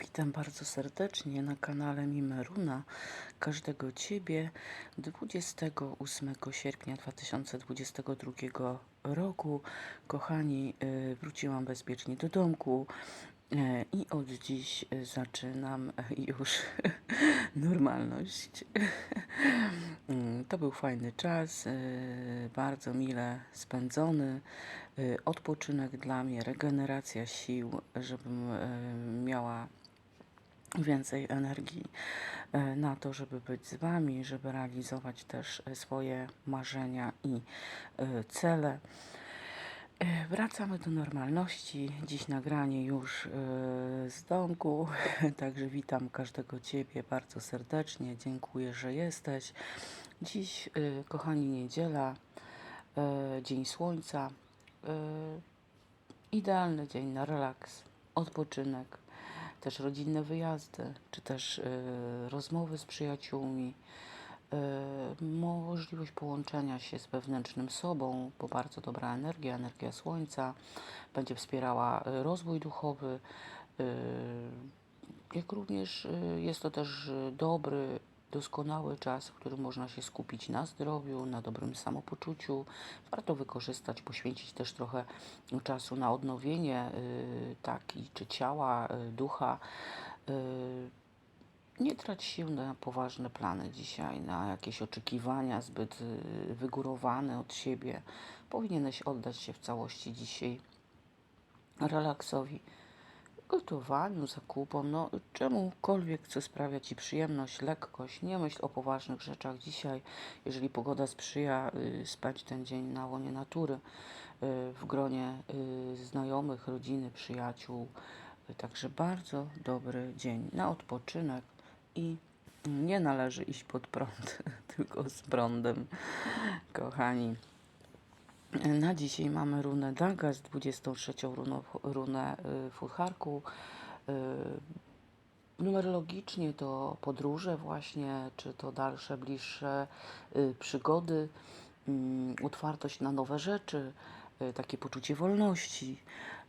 Witam bardzo serdecznie na kanale Mimeruna. Każdego Ciebie 28 sierpnia 2022 roku. Kochani, y, wróciłam bezpiecznie do domku y, i od dziś zaczynam już normalność. To był fajny czas, y, bardzo mile spędzony. Odpoczynek dla mnie, regeneracja sił, żebym miała więcej energii e, na to, żeby być z Wami, żeby realizować też e, swoje marzenia i e, cele. Wracamy do normalności. Dziś nagranie już z domku, także witam każdego Ciebie bardzo serdecznie. Dziękuję, że jesteś. Dziś, kochani, niedziela, dzień słońca. Idealny dzień na relaks, odpoczynek, też rodzinne wyjazdy, czy też e, rozmowy z przyjaciółmi, e, możliwość połączenia się z wewnętrznym sobą, bo bardzo dobra energia, energia słońca będzie wspierała e, rozwój duchowy, jak również jest to też dobry, doskonały czas, w którym można się skupić na zdrowiu, na dobrym samopoczuciu. Warto wykorzystać, poświęcić też trochę czasu na odnowienie y, tak, i czy ciała, y, ducha. Y, nie trać się na poważne plany dzisiaj, na jakieś oczekiwania zbyt y, wygórowane od siebie. Powinieneś oddać się w całości dzisiaj relaksowi, gotowaniu, zakupom, no czemukolwiek, co sprawia Ci przyjemność, lekkość. Nie myśl o poważnych rzeczach dzisiaj. Jeżeli pogoda sprzyja, y, spędź ten dzień na łonie natury, y, w gronie y, znajomych, rodziny, przyjaciół. Także bardzo dobry dzień na odpoczynek i nie należy iść pod prąd, tylko z prądem, kochani. Na dzisiaj mamy runę Dagas, 23 runo, runę y, Futharku. Y, Numerologicznie to podróże właśnie, czy to dalsze, bliższe y, przygody, mm, otwartość na nowe rzeczy, takie poczucie wolności.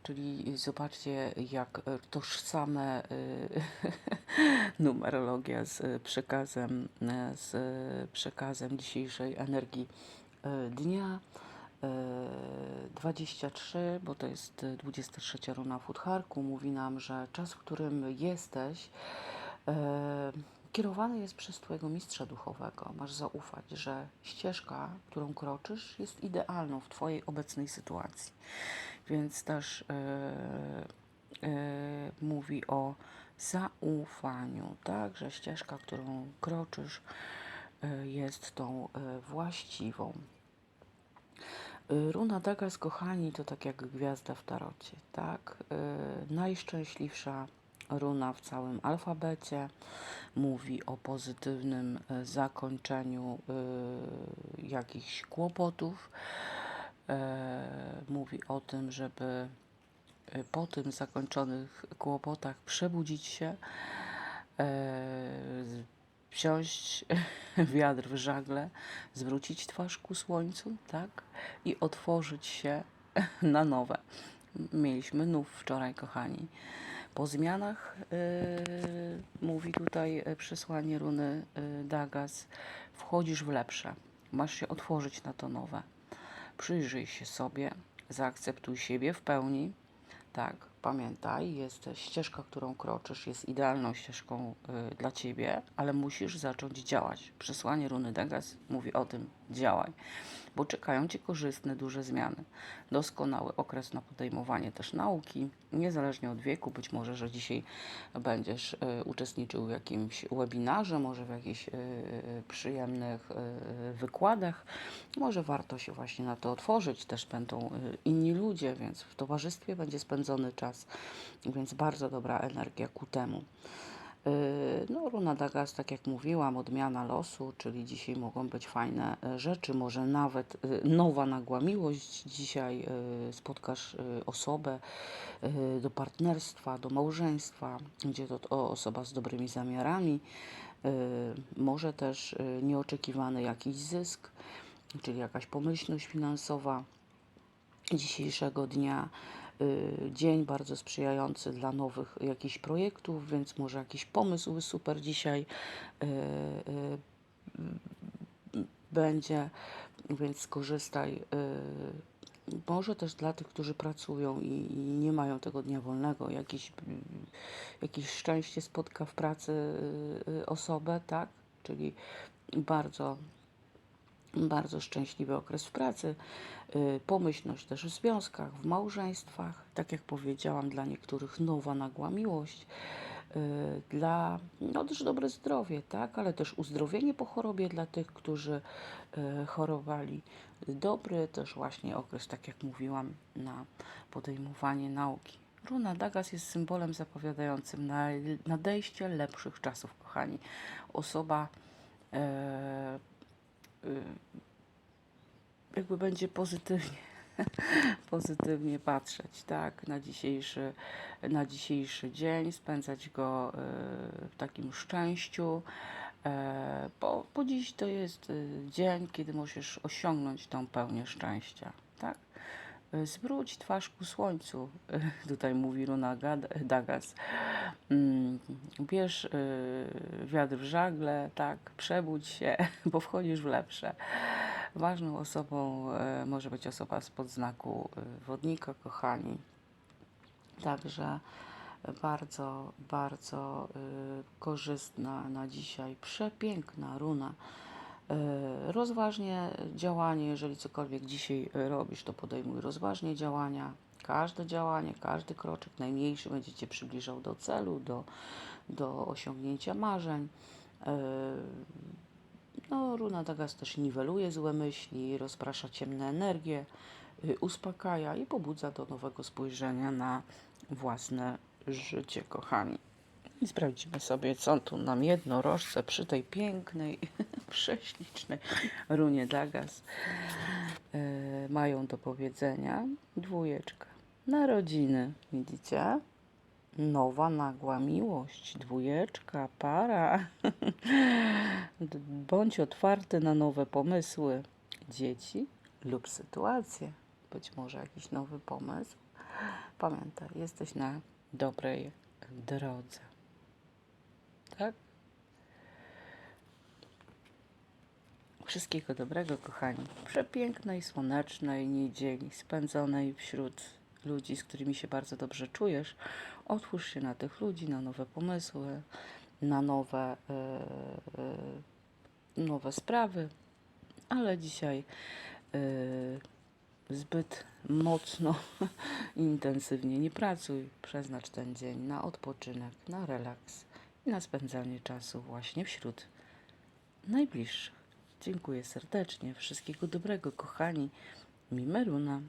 Czyli zobaczcie, jak tożsame numerologia z przekazem, z przekazem dzisiejszej energii dnia. E, 23, bo to jest e, 23 runa Futharku, mówi nam, że czas, w którym jesteś, e, kierowany jest przez Twojego mistrza duchowego. Masz zaufać, że ścieżka, którą kroczysz, jest idealną w Twojej obecnej sytuacji. Więc też e, e, mówi o zaufaniu, tak, że ścieżka, którą kroczysz, e, jest tą e, właściwą. Runa Dagas, kochani, to tak jak gwiazda w tarocie, tak? Y, Najszczęśliwsza runa w całym alfabecie. Mówi o pozytywnym y, zakończeniu y, jakichś kłopotów. Mówi o tym, żeby po tym zakończonych kłopotach przebudzić się, wziąć wiatr w żagle, zwrócić twarz ku słońcu, tak? I otworzyć się na nowe. Mieliśmy nów wczoraj, kochani. Po zmianach, yy, mówi tutaj yy, przesłanie runy yy, Dagas, wchodzisz w lepsze. Masz się otworzyć na to nowe. Przyjrzyj się sobie, zaakceptuj siebie w pełni. Tak, pamiętaj, jest ścieżka, którą kroczysz, jest idealną ścieżką y, dla ciebie, ale musisz zacząć działać. Przesłanie runy Degas mówi o tym: działaj, bo czekają cię korzystne, duże zmiany. Doskonały okres na podejmowanie też nauki, niezależnie od wieku. Być może, że dzisiaj będziesz y, uczestniczył w jakimś webinarze, może w jakichś y, y, przyjemnych wykładach. Może warto się właśnie na to otworzyć. Też będą inni ludzie, więc w towarzystwie będzie spędzony czas, więc bardzo dobra energia ku temu. Y, No, Runa Dagas, tak jak mówiłam, odmiana losu, czyli dzisiaj mogą być fajne e, rzeczy, może nawet y, nowa nagła miłość. Dzisiaj y, spotkasz osobę do partnerstwa, do małżeństwa, gdzie to osoba z dobrymi zamiarami, może też nieoczekiwany jakiś zysk, czyli jakaś pomyślność finansowa dzisiejszego dnia. Y, dzień bardzo sprzyjający dla nowych jakichś projektów, więc może jakiś pomysł super dzisiaj y, y, będzie, więc skorzystaj. Może też dla tych, którzy pracują i, nie mają tego dnia wolnego, jakiś, mm, jakieś szczęście spotka w pracy osobę, tak? Czyli bardzo, bardzo szczęśliwy okres w pracy. Y, Pomyślność też w związkach, w małżeństwach. Tak jak powiedziałam, dla niektórych nowa nagła miłość y, dla no też dobre zdrowie, tak, ale też uzdrowienie po chorobie dla tych, którzy y, chorowali. Dobry też właśnie okres, tak jak mówiłam, na podejmowanie nauki. Runa Dagas jest symbolem zapowiadającym na, nadejście lepszych czasów, kochani. Osoba e, jakby będzie pozytywnie pozytywnie patrzeć, tak, na dzisiejszy, na dzisiejszy dzień, spędzać go e, w takim szczęściu, e, bo, bo dziś to jest e, dzień, kiedy możesz osiągnąć tą pełnię szczęścia, tak. E, Zwróć twarz ku słońcu, e, tutaj mówi Runa Gad- Dagas. Mm, Bierz e, wiatr w żagle, tak, przebudź się, bo wchodzisz w lepsze. Ważną osobą e, może być osoba spod znaku e, wodnika, kochani. Także bardzo, bardzo e, korzystna na dzisiaj, przepiękna runa. E, Rozważnie działanie, jeżeli cokolwiek dzisiaj robisz, to podejmuj rozważnie działania. Każde działanie, każdy kroczek najmniejszy będzie Cię przybliżał do celu, do, do osiągnięcia marzeń. E, no, runa Dagas też niweluje złe myśli, rozprasza ciemne energie, y, uspokaja i pobudza do nowego spojrzenia na własne życie, kochani. I sprawdzimy sobie, co tu nam jednorożce przy tej pięknej, prześlicznej runie Dagas y, mają do powiedzenia. Dwójeczka. Narodziny, widzicie? Nowa nagła miłość, dwójeczka, para. Bądź otwarty na nowe pomysły dzieci lub sytuacje. Być może jakiś nowy pomysł. Pamiętaj, jesteś na dobrej drodze. Tak? Wszystkiego dobrego, kochani. Przepięknej, słonecznej niedzieli spędzonej wśród ludzi, z którymi się bardzo dobrze czujesz. Otwórz się na tych ludzi, na nowe pomysły, na nowe, e, nowe sprawy, ale dzisiaj e, zbyt mocno intensywnie nie pracuj. Przeznacz ten dzień na odpoczynek, na relaks na spędzanie czasu właśnie wśród najbliższych. Dziękuję serdecznie. Wszystkiego dobrego, kochani. Mimeruna.